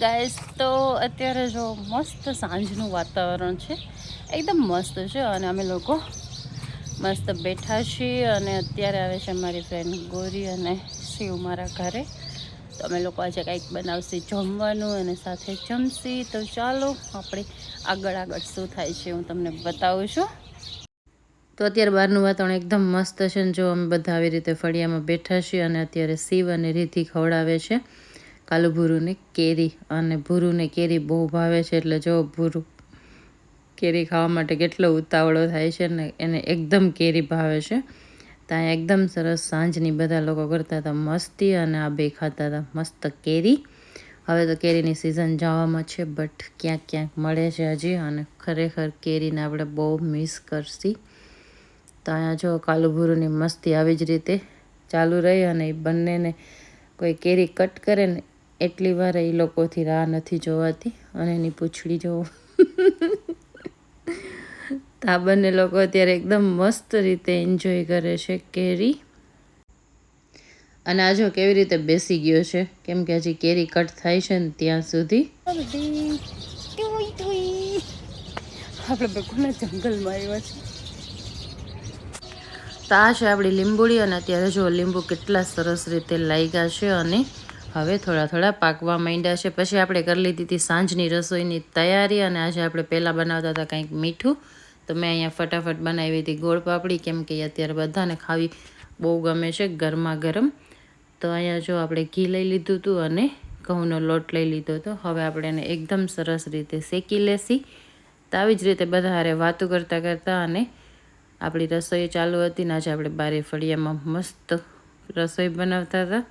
Guys તો અત્યારે જો મસ્ત સાંજનું વાતાવરણ છે. એકદમ મસ્ત છે અને અમે લોકો મસ્ત બેઠા છીએ અને અત્યારે આવે છે મારી ફ્રેન્ડ ગોરી અને શિવ મારા ઘરે. તો અમે લોકો આજે કંઈક બનાવશે જમવાનું અને સાથે જમશી. તો ચાલો આપણે આગળ આગળ શું થાય છે હું તમને બતાવું છું. તો અત્યારે બહારનું વાતાવરણ એકદમ મસ્ત છે ને જો અમે બધા આવી રીતે ફળિયામાં બેઠા છીએ અને અત્યારે શિવ અને રીતિ ખવડાવે છે. કાલુ ભૂરુને કેરી અને ભૂરુને કેરી બહુ ભાવે છે એટલે જો ભૂરુ કેરી ખાવા માટે કેટલો ઉતાવળો થાય છે ને એને એકદમ કેરી ભાવે છે. ત્યાં એકદમ સરસ સાંજની બધા લોકો કરતા હતા મસ્તી અને આ બે ખાતા હતા મસ્ત કેરી. હવે તો કેરીની સિઝન જવામાં છે બટ ક્યાંક ક્યાંક મળે છે હજી અને ખરેખર કેરીને આપણે બહુ મિસ કરશી. તો અહીંયા જો કાલુ ભૂરુની મસ્તી આવી જ રીતે ચાલુ રહી અને એ બંનેને કોઈ કેરી કટ કરે ને એટલી વાર એ લોકોથી રાહ નથી જોવાતી અને એની પૂંછડી જોવો. તો આ બંને લોકો અત્યારે એકદમ મસ્ત રીતે એન્જોય કરે છે કેરી. અને આ જો કેવી રીતે બેસી ગયો છે કેમ કે હજી કેરી કટ થાય છે ને ત્યાં સુધી. આપણે બકુના જંગલમાં આવ્યા છે તો આ છે આપણી લીંબુડી અને અત્યારે જો લીંબુ કેટલા સરસ રીતે લાગ્યા છે અને હવે થોડા થોડા પાકવા માંડ્યા છે. પછી આપણે કરી લીધી હતી સાંજની રસોઈની તૈયારી અને આજે આપણે પહેલાં બનાવતા હતા કંઈક મીઠું. તો મેં અહીંયા ફટાફટ બનાવી હતી ગોળ પાપડી, કેમ કે અત્યારે બધાને ખાવી બહુ ગમે છે ગરમા ગરમ. તો અહીંયા જો આપણે ઘી લઈ લીધું હતું અને ઘઉંનો લોટ લઈ લીધો હતો. હવે આપણે એને એકદમ સરસ રીતે શેકી લેશી. તો આવી જ રીતે બધા હારે વાતું કરતાં કરતાં અને આપણી રસોઈ ચાલુ હતી ને આજે આપણે બારે ફળિયામાં મસ્ત રસોઈ બનાવતા હતા.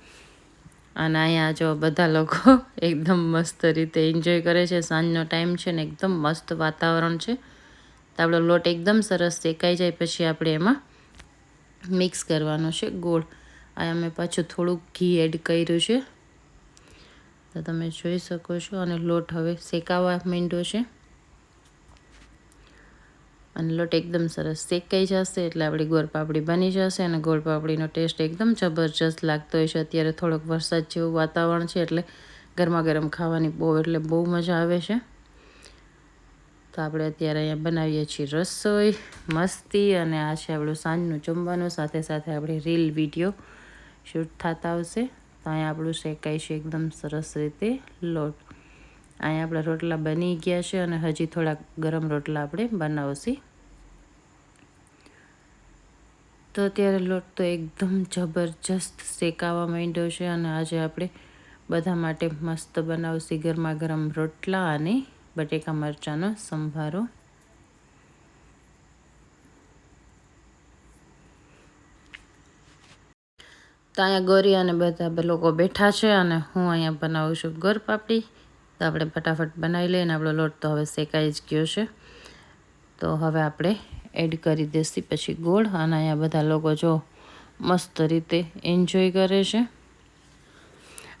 અને અહીંયા જો બધા લોકો એકદમ મસ્ત રીતે એન્જોય કરે છે. સાંજનો ટાઈમ છે ને એકદમ મસ્ત વાતાવરણ છે. તો આપણો લોટ એકદમ સરસ શેકાઈ જાય પછી આપણે એમાં મિક્સ કરવાનો છે ગોળ. અહીંયા મેં પાછું થોડુંક ઘી એડ કર્યું છે. તો તમે જોઈ શકો છો અને લોટ હવે શેકાવા માંડ્યો છે. અને લોટ એકદમ સરસ શેકાઈ જશે એટલે આપણી ગોળ પાપડી બની જશે અને ગોળ પાપડીનો ટેસ્ટ એકદમ જબરજસ્ત લાગતો હોય છે. અત્યારે થોડોક વરસાદ જેવું વાતાવરણ છે એટલે ગરમા ગરમ ખાવાની બહુ એટલે બહુ મજા આવે છે. તો આપણે અત્યારે અહીંયા બનાવીએ છીએ રસોઈ મસ્તી અને આ છે આપણું સાંજનું જમવાનું. સાથે સાથે આપણે રીલ વીડિયો શૂટ થતા આવશે. તો અહીંયા આપણું શેકાય છે એકદમ સરસ રીતે લોટ. અહીંયા આપણા રોટલા બની ગયા છે અને હજી થોડાક ગરમ રોટલા આપણે બનાવશી. તો અત્યારે લોટ તો એકદમ જબરજસ્ત શેકાવા માંડ્યો છે અને આજે આપણે બધા માટે મસ્ત બનાવશી ગરમા ગરમ રોટલા અને બટેકા મરચાંનો સંભારો. તો અહીંયા ગોરી અને બધા લોકો બેઠા છે અને હું અહીંયા બનાવું છું ગોર પાપડી તો આપણે ફટાફટ બનાવી લઈએ અને આપણો લોટ તો હવે શેકાઈ જ ગયો છે. તો હવે આપણે એડ કરી દઈશી પછી ગોળ અને અહીંયા બધા લોકો જો મસ્ત રીતે એન્જોય કરે છે.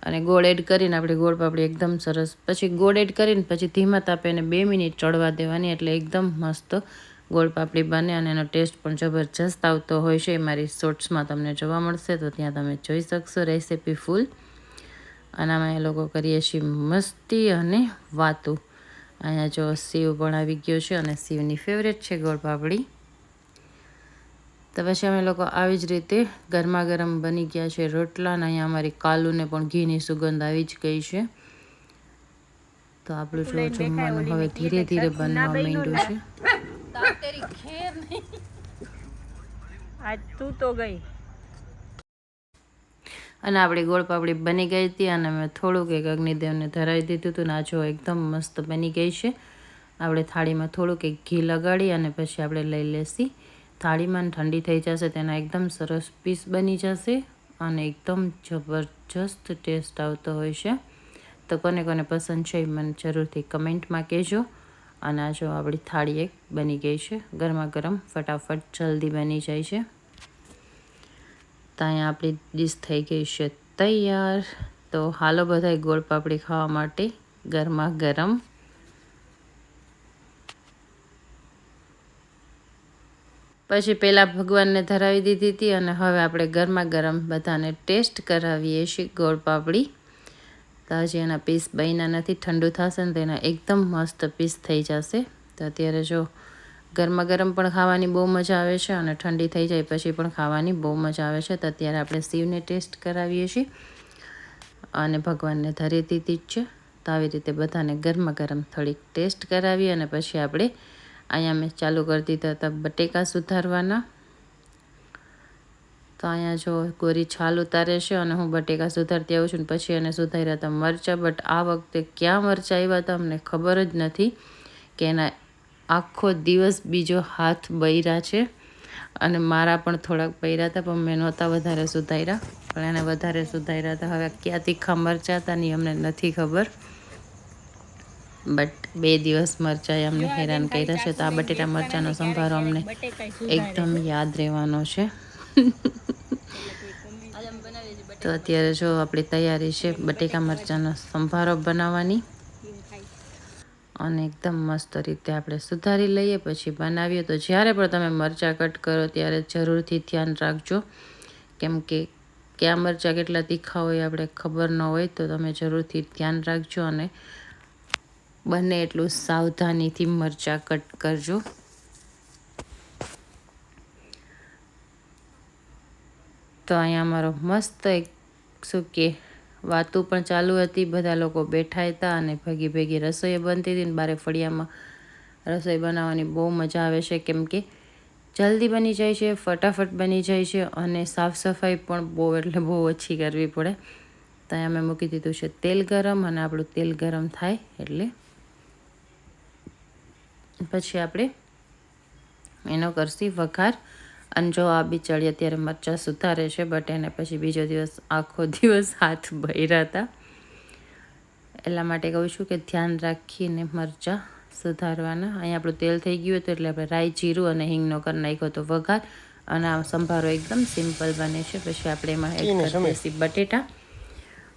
અને ગોળ એડ કરીને આપણે ગોળ પાપડી એકદમ સરસ પછી ગોળ એડ કરીને પછી ધીમા તાપે એને બે મિનિટ ચડવા દેવાની એટલે એકદમ મસ્ત ગોળ પાપડી બને અને એનો ટેસ્ટ પણ જબરજસ્ત આવતો હોય છે. એ મારી શોર્ટ્સમાં તમને જોવા મળશે તો ત્યાં તમે જોઈ શકશો. રેસીપી ફૂલ અને અમે એ લોકો કરીએ છીએ મસ્તી અને વાતું. અહીંયા જો શિવ પણ આવી ગયો છે અને શિવની ફેવરેટ છે ગોળપાપડી તો પછી અમે લોકો આવી જ રીતે ગરમા ગરમ બની ગયા છે રોટલા અને અહીંયા અમારી કાલુને પણ ઘીની સુગંધ આવી જ ગઈ છે. તો આપણું જો જમવાનું હવે ધીરે ધીરે બનવા માંડ્યું છે. આજ તું તો ગઈ. અને આપણી ગોળ પાપડી બની ગઈ હતી અને મેં થોડુંક એક અગ્નિદેવને ધરાવી દીધું હતું ને આ એકદમ મસ્ત બની ગઈ છે. આપણે થાળીમાં થોડુંક એક ઘી લગાડી અને પછી આપણે લઈ લેશી. થાળીમાં ઠંડી થઈ જશે તેના એકદમ સરસ પીસ બની જશે અને એકદમ જબરજસ્ત ટેસ્ટ આવતો હોય છે. તો કોને કોને પસંદ છે એ મને જરૂરથી કમેન્ટમાં કહેજો. અને આ જો આપણી થાળી એક બની ગઈ છે. ગરમા ગરમ, ફટાફટ જલ્દી બની જાય છે. તો અહીંયા આપણી ડીશ થઈ ગઈ છે તૈયાર. તો હાલો બધાય ગોળ પાપડી ખાવા માટે ગરમા ગરમ. પછી પહેલાં ભગવાનને ધરાવી દીધી હતી અને હવે આપણે ગરમા ગરમ બધાને ટેસ્ટ કરાવીએ છીએ ગોળ પાપડી. તો હજી એના પીસ બન્યા નથી, ઠંડુ થશે ને તો એના એકદમ મસ્ત પીસ થઈ જશે. તો અત્યારે જો ગરમા ગરમ પણ ખાવાની બહુ મજા આવે છે અને ઠંડી થઈ જાય પછી પણ ખાવાની બહુ મજા આવે છે. તો અત્યારે આપણે શિવને ટેસ્ટ કરાવીએ છીએ અને ભગવાનને ધરી દીધી જ છે. તો આવી રીતે બધાને ગરમા ગરમ થોડીક ટેસ્ટ કરાવી અને પછી આપણે અહીંયા મેં ચાલુ કરી દીધા હતા બટેકા સુધારવાના. તો અહીંયા જો ગોરી છાલ ઉતારે છે અને હું બટેકા સુધારતી આવું છું પછી એને સુધાર્યા હતા મરચાં, બટ આ વખતે ક્યાં મરચાં આવ્યા હતા અમને ખબર જ નથી કે એના આખો દિવસ બીજો હાથ બૈરા છે. અને મારા પણ થોડાક બૈરા હતા, પણ મેં નહોતા વધારે સુધાર્યા. પણ એને વધારે સુધાર્યા હતા. હવે ક્યાં તીખા મરચાં હતા ને અમને નથી ખબર. બટ બે દિવસ મરચાંએ અમને હેરાન કર્યા છે. તો આ બટેટા મરચાંનો સંભારો અમને એકદમ યાદ રહેવાનો છે. તો અત્યારે જો આપણી તૈયારી છે બટેકા મરચાંનો સંભારો બનાવવાની. અને એકદમ મસ્ત રીતે આપણે સુધારી લઈએ, પછી બનાવીએ. તો જ્યારે પણ તમે મરચાં કટ કરો ત્યારે જરૂરથી ધ્યાન રાખજો. કેમ કે કયા મરચાં કેટલા તીખા હોય આપણે ખબર ન હોય, તો તમે જરૂરથી ધ્યાન રાખજો અને બને એટલું સાવધાનીથી મરચાં કટ કરજો. તો અહીંયા અમારો મસ્ત એક શું કે વાતું પણ ચાલુ હતી. બધા લોકો બેઠા હતા અને ભેગી ભેગી રસોઈ બનતી હતી ને બારે ફળિયામાં રસોઈ બનાવવાની બહુ મજા આવે છે. કેમ કે જલ્દી બની જાય છે, ફટાફટ બની જાય છે અને સાફ સફાઈ પણ બહુ એટલે બહુ ઓછી કરવી પડે. ત્યાં અમે મૂકી દીધું છે તેલ ગરમ અને આપણું તેલ ગરમ થાય એટલે પછી આપણે એનો કરશી વઘાર. અને જો આ બિચારી અત્યારે મરચાં સુધારે છે બટ એને પછી બીજો દિવસ આખો દિવસ હાથ ભર્યા હતા. એટલા માટે કહું છું કે ધ્યાન રાખીને મરચાં સુધારવાના. અહીંયા આપણું તેલ થઈ ગયું હતું એટલે આપણે રાઈ જીરું અને હિંગનો કરી નાખ્યો હતો વઘાર. અને આ સંભારો એકદમ સિમ્પલ બને છે. પછી આપણે એમાં એડ કરી બટેટા.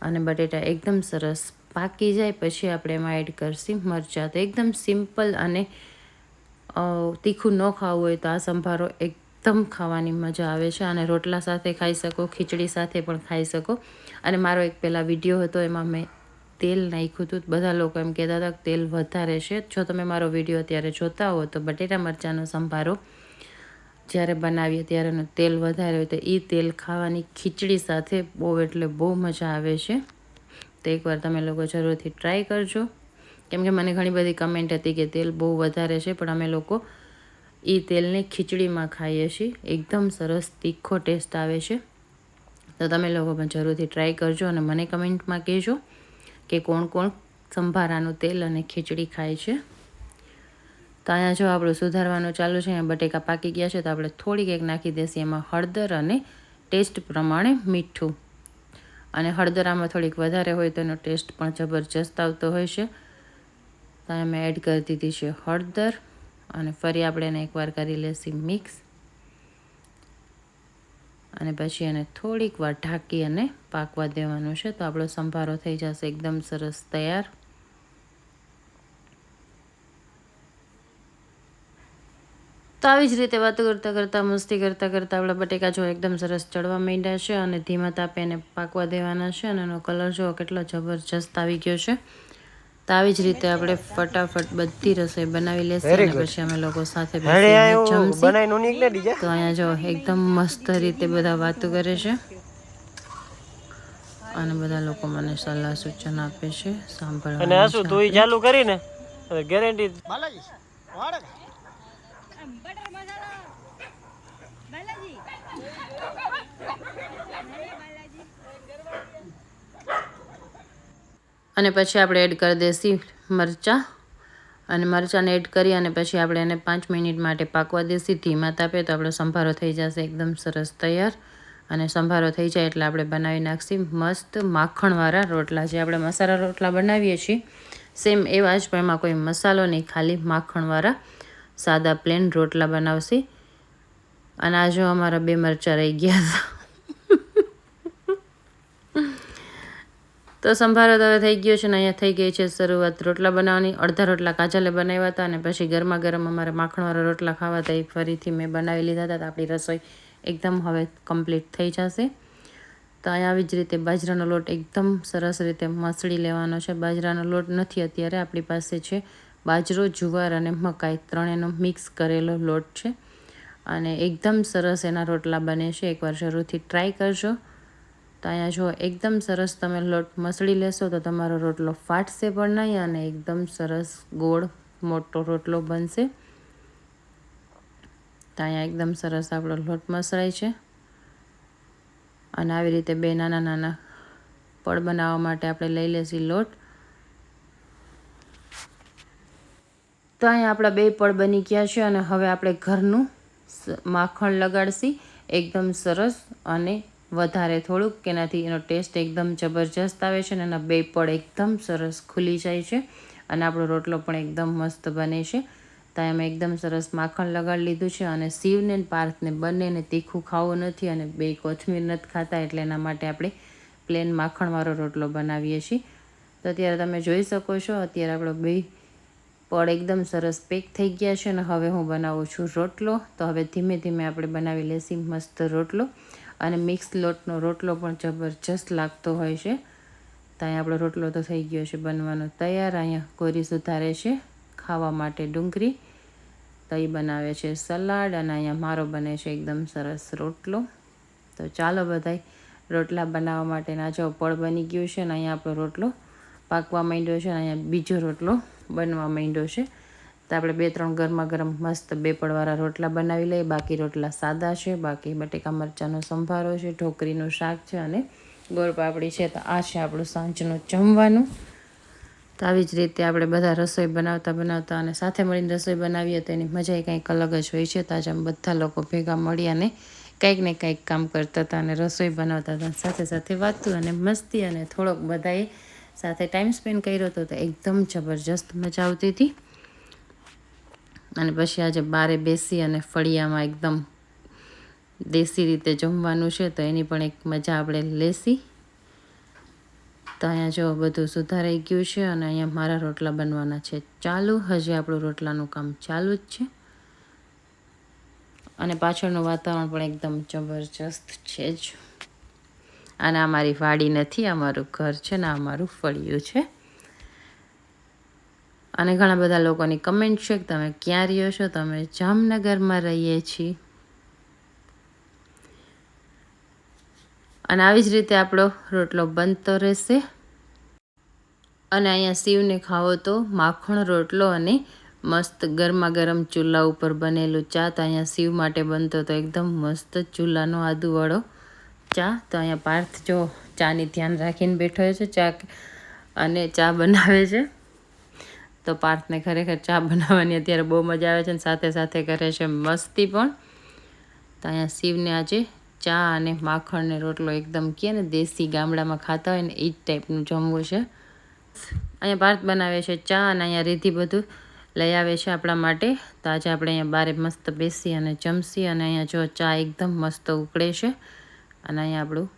અને બટેટા એકદમ સરસ પાકી જાય. પછી આપણે એમાં એડ કરશું મરચાં. તો એકદમ સિમ્પલ અને તીખું ન ખાવું હોય તો આ સંભારો એકદમ ખાવાની મજા આવે છે અને રોટલા સાથે ખાઈ શકો, ખીચડી સાથે પણ ખાઈ શકો. અને મારો એક પહેલાં વીડિયો હતો, એમાં મેં તેલ નાખ્યું હતું. બધા લોકો એમ કહેતા હતા તેલ વધારે છે. જો તમે મારો વીડિયો અત્યારે જોતા હો, તો બટેટા મરચાંનો સંભારો જ્યારે બનાવીએ ત્યારે તેલ વધારે હોય, તો એ તેલ ખાવાની ખીચડી સાથે બહુ એટલે બહુ મજા આવે છે. તો એકવાર તમે લોકો જરૂરથી ટ્રાય કરજો. કેમ કે મને ઘણી બધી કમેન્ટ હતી કે તેલ બહુ વધારે છે, પણ અમે લોકો એ તેલને ખીચડીમાં ખાઈએ છીએ. એકદમ સરસ, તીખો ટેસ્ટ આવે છે. તો તમે લોકો પણ જરૂરથી ટ્રાય કરજો અને મને કમેન્ટમાં કહેજો કે કોણ કોણ સંભારાનું તેલ અને ખીચડી ખાય છે. તો અહીંયા જો આપણું સુધારવાનું ચાલુ છે, અહીંયા બટેકા પાકી ગયા છે, તો આપણે થોડીક એક નાખી દઈશું એમાં હળદર અને ટેસ્ટ પ્રમાણે મીઠું. અને હળદર આમાં થોડીક વધારે હોય તો એનો ટેસ્ટ પણ જબરજસ્ત આવતો હોય છે. તો મેં એડ કરી દીધી છે હળદર. અને ફરી આપણે એને એકવાર કરી લેશું મિક્સ. અને પછી એને થોડીક વાર ઢાંકી અને પાકવા દેવાનું છે. તો આપણો સંભારો થઈ જશે એકદમ સરસ તૈયાર. તો આવી જ રીતે વાતો કરતાં કરતાં, મસ્તી કરતાં કરતાં આપણા બટેકા જો એકદમ સરસ ચડવા માંડ્યા છે અને ધીમા તાપે એને પાકવા દેવાના છે અને એનો કલર જો કેટલો જબરજસ્ત આવી ગયો છે. તો આવી જ રીતે આપણે ફટાફટ બધી રસોઈ બનાવી લેશે અને પછી અમે લોકો સાથે બેસીને તો અહીંયા જો એકદમ મસ્ત રીતે બધા વાતો કરે છે. અને બધા લોકો મને સલાહ સૂચન આપે છે. સાંભળવા અને આ શું તું ઈ ચાલુ કરીને? ગેરંટી અને પછી આપણે એડ કરી દઈશું મરચાં. અને મરચાંને એડ કરી અને પછી આપણે એને પાંચ મિનિટ માટે પાકવા દઈશું. ધીમા તાપે તો આપણો સંભારો થઈ જશે એકદમ સરસ તૈયાર. અને સંભારો થઈ જાય એટલે આપણે બનાવી નાખશું મસ્ત માખણવાળા રોટલા. જે આપણે મસાલા રોટલા બનાવીએ છીએ સેમ એવા જ, પણ એમાં કોઈ મસાલો નહીં, ખાલી માખણવાળા. સાદા પ્લેન રોટલા બનાવશે. અને આ જો અમારા બે મરચાં રહી ગયા. હતા તો સંભારો હવે થઈ ગયો છે ને અહીંયા થઈ ગઈ છે શરૂઆત. રોટલા બનાવવાની, અડધા રોટલા કાજલે બનાવ્યા હતા અને પછી ગરમા ગરમ અમારે માખણવાળા રોટલા ખાવા હતા. એ ફરીથી મેં બનાવી લીધા હતા. આપણી રસોઈ એકદમ હવે કમ્પ્લીટ થઈ જશે. તો અહીંયા આવી જ રીતે બાજરાનો લોટ એકદમ સરસ રીતે મસળી લેવાનો છે. બાજરાનો લોટ નથી અત્યારે આપણી પાસે છે. બાજરો, જુવાર અને મકાઈ ત્રણેયનો મિક્સ કરેલો લોટ છે. અને એકદમ સરસ એના રોટલા બને છે. એકવાર જરૂરથી ટ્રાય કરજો. તો અહીંયા જો એકદમ સરસ તમે લોટ મસળી લેશો તો તમારો રોટલો ફાટશે પણ નહીં અને એકદમ સરસ ગોળ મોટો રોટલો બનશે. તો અહીંયા એકદમ સરસ આપણો લોટ મસળાય છે. અને આવી રીતે બે નાના નાના પડ બનાવવા માટે આપણે લઈ લેશી લોટ. તો અહીંયા આપણા બે પડ બની ગયા છે અને હવે આપણે ઘરનું માખણ લગાડશી. એકદમ સરસ અને વધારે થોડુંક કે એનાથી એનો ટેસ્ટ એકદમ જબરજસ્ત આવે છે અને એના બે પડ એકદમ સરસ ખુલી જાય છે અને આપણો રોટલો પણ એકદમ મસ્ત બને છે. ત્યાં અમે એકદમ સરસ માખણ લગાડી લીધું છે અને શિવને પાર્થને બંનેને તીખું ખાવું નથી અને બે કોથમીર નથી ખાતા એટલે એના માટે આપણે પ્લેન માખણવાળો રોટલો બનાવીએ છીએ. તો અત્યારે તમે જોઈ શકો છો, અત્યારે આપણો બે પડ એકદમ સરસ પેક થઈ ગયા છે અને હવે હું બનાવું છું રોટલો. તો હવે ધીમે ધીમે આપણે બનાવી લેશી મસ્ત રોટલો. અને મિક્સ લોટનો રોટલો પણ જબરજસ્ત લાગતો હોય છે. તો અહીંયા આપણો રોટલો તો થઈ ગયો છે બનવાનો તૈયાર. અહીંયા કોરી સુધારે છે ખાવા માટે ડુંગળી. તઈ બનાવે છે સલાડ અને અહીંયા મારો બને છે એકદમ સરસ રોટલો. તો ચાલો બધાય રોટલા બનાવવા માટેના જો પળ બની ગયું છે અને અહીંયા આપણો રોટલો પાકવા માંડ્યો છે અને અહીંયા બીજો રોટલો બનવા માંડ્યો છે. તો આપણે બે ત્રણ ગરમા ગરમ મસ્ત બે પડવાળા રોટલા બનાવી લઈએ. બાકી રોટલા સાદા છે, બાકી બટેકા મરચાંનો સંભારો છે ઢોકરીનું શાક છે અને ગોળ પાપડી છે. તો આ છે આપણું સાંજનું જમવાનું. તો આવી જ રીતે આપણે બધા રસોઈ બનાવતા બનાવતા અને સાથે મળીને રસોઈ બનાવીએ તો એની મજા કંઈક અલગ જ હોય છે. તો આજે અમે બધા લોકો ભેગા મળી અને કંઈક ને કંઈક કામ કરતા હતા અને રસોઈ બનાવતા હતા. સાથે સાથે વાતું અને મસ્તી અને થોડોક બધાએ સાથે ટાઈમ સ્પેન્ડ કર્યો હતો તો એકદમ જબરજસ્ત મજા આવતી હતી. અને પછી આજે બારે બેસી અને ફળિયામાં એકદમ દેશી રીતે જમવાનું છે, તો એની પણ એક મજા આપણે લેશી. તો અહીંયા જો બધું સુધારાઈ ગયું છે અને અહીંયા મારા રોટલા બનવાના છે ચાલુ. હજી આપણું રોટલાનું કામ ચાલુ જ છે. અને પાછળનું વાતાવરણ પણ એકદમ જબરજસ્ત છે જ. અને આ મારી વાડી નથી, આ મારું ઘર છે ને આ મારું ફળિયું છે. અને ઘણા બધા લોકોની કમેન્ટ છે કે તમે ક્યાં રહ્યો છો? તમે જામનગરમાં રહીએ છીએ. અને આવી જ રીતે આપણો રોટલો બનતો રહેશે. અને અહીંયા શિવને ખાવો તો માખણ રોટલો અને મસ્ત ગરમા ગરમ ચૂલા ઉપર બનેલું ચા તો અહીંયા શિવ માટે બનતો તો એકદમ મસ્ત ચૂલાનો આદુવાળો ચા. તો અહીંયા પાર્થ જો ચાની ધ્યાન રાખીને બેઠો છે ચા અને ચા બનાવે છે. તો પાર્થને ખરેખર ચા બનાવવાની અત્યારે બહુ મજા આવે છે અને સાથે સાથે કરે છે મસ્તી પણ. તો અહીંયા શિવને આજે ચા અને માખણ ને રોટલો એકદમ કહે ને દેશી ગામડામાં ખાતા હોય ને એ જ ટાઈપનું જમવું છે. અહીંયા પાર્થ બનાવે છે ચા અને અહીંયા રીધી બધું લઈ આવે છે આપણા માટે. તો આજે આપણે અહીંયા બારે મસ્ત બેસી અને જમશી અને અહીંયા જો ચા એકદમ મસ્ત ઉકળે છે. અને અહીંયા આપણું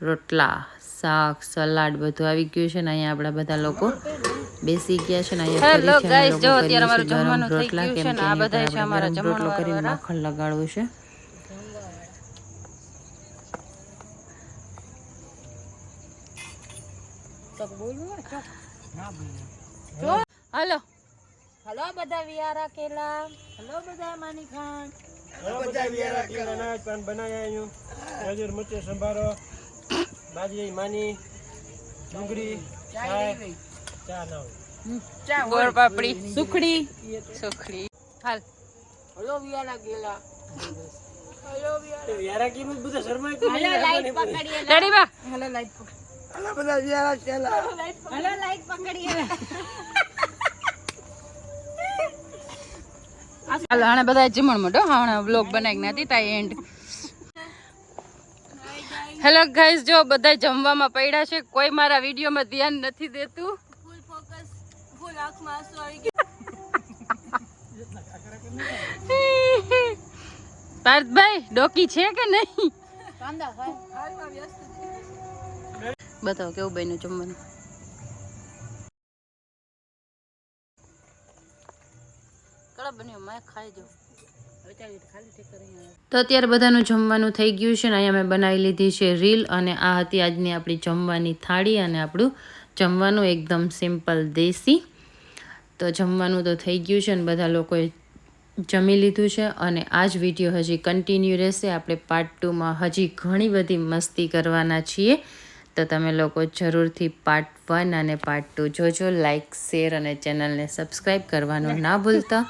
રોટલા શાક સલાડ બધું આવી ગયું છે ને અહીંયા આપણા બધા લોકો બેસી ગયા છે ને અહીંયા લોકો જો અત્યારે અમારું જમવાનું થઈ ગયું છે ને આ એની છે અમારા આપણે કરીને માખણ લગાડવું છે. હાલો. હલો બધા વિયારા કેલા. હલો બધા માની ખાન. અનાજ પાન બનાયા અહીંયા ગાજર મરચે સંભારો. બાજરી માની ડુંગળી ચા ના હોય. ગોળ પાપડી. સુખડી. સુખડી. હાલ. હલો વિયારા કેલા યારા કીધું બધા શરમાય હલો લાઈટ પકડીએ. રેડી બા. હલો લાઈટ પકડી. હલો બધા વિયારા ચેલા હલો લાઈટ પકડીએ. હાલ આને બધા જમણ મોટો હા. વ્લોગ બનાવી નથી તા એન્ડ હેલો ગાઈઝ જો બધા જમવામાં પડ્યા છે. કોઈ મારા વિડીયોમાં ધ્યાન નથી દેતું. ફૂલ ફોકસ ફૂલ આંખમાં આવી પાર્થભાઈ ડોકી છે કે નહીં? કાંદા ભાઈ હાલમાં વ્યસ્ત બતાવો કેવું બન્યું જમવાનું? કડા બન્યું મેં ખાઈ જો તો અત્યારે બધાનું જમવાનું થઈ ગયું છે ને અહીંયા મેં બનાવી લીધી છે રીલ અને આ હતી આજની આપણી જમવાની થાળી અને આપણું જમવાનું એકદમ સિમ્પલ દેશી. તો જમવાનું તો થઈ ગયું છે ને બધા લોકોએ જમી લીધું છે અને આ જ વીડિયો હજી કન્ટિન્યુ રહેશે. આપણે પાર્ટ ટુમાં હજી ઘણી બધી મસ્તી કરવાના છીએ. તો તમે લોકો જરૂરથી પાર્ટ વન અને પાર્ટ ટુ જોજો. લાઇક શેર અને ચેનલને સબસ્ક્રાઈબ કરવાનું ના ભૂલતા.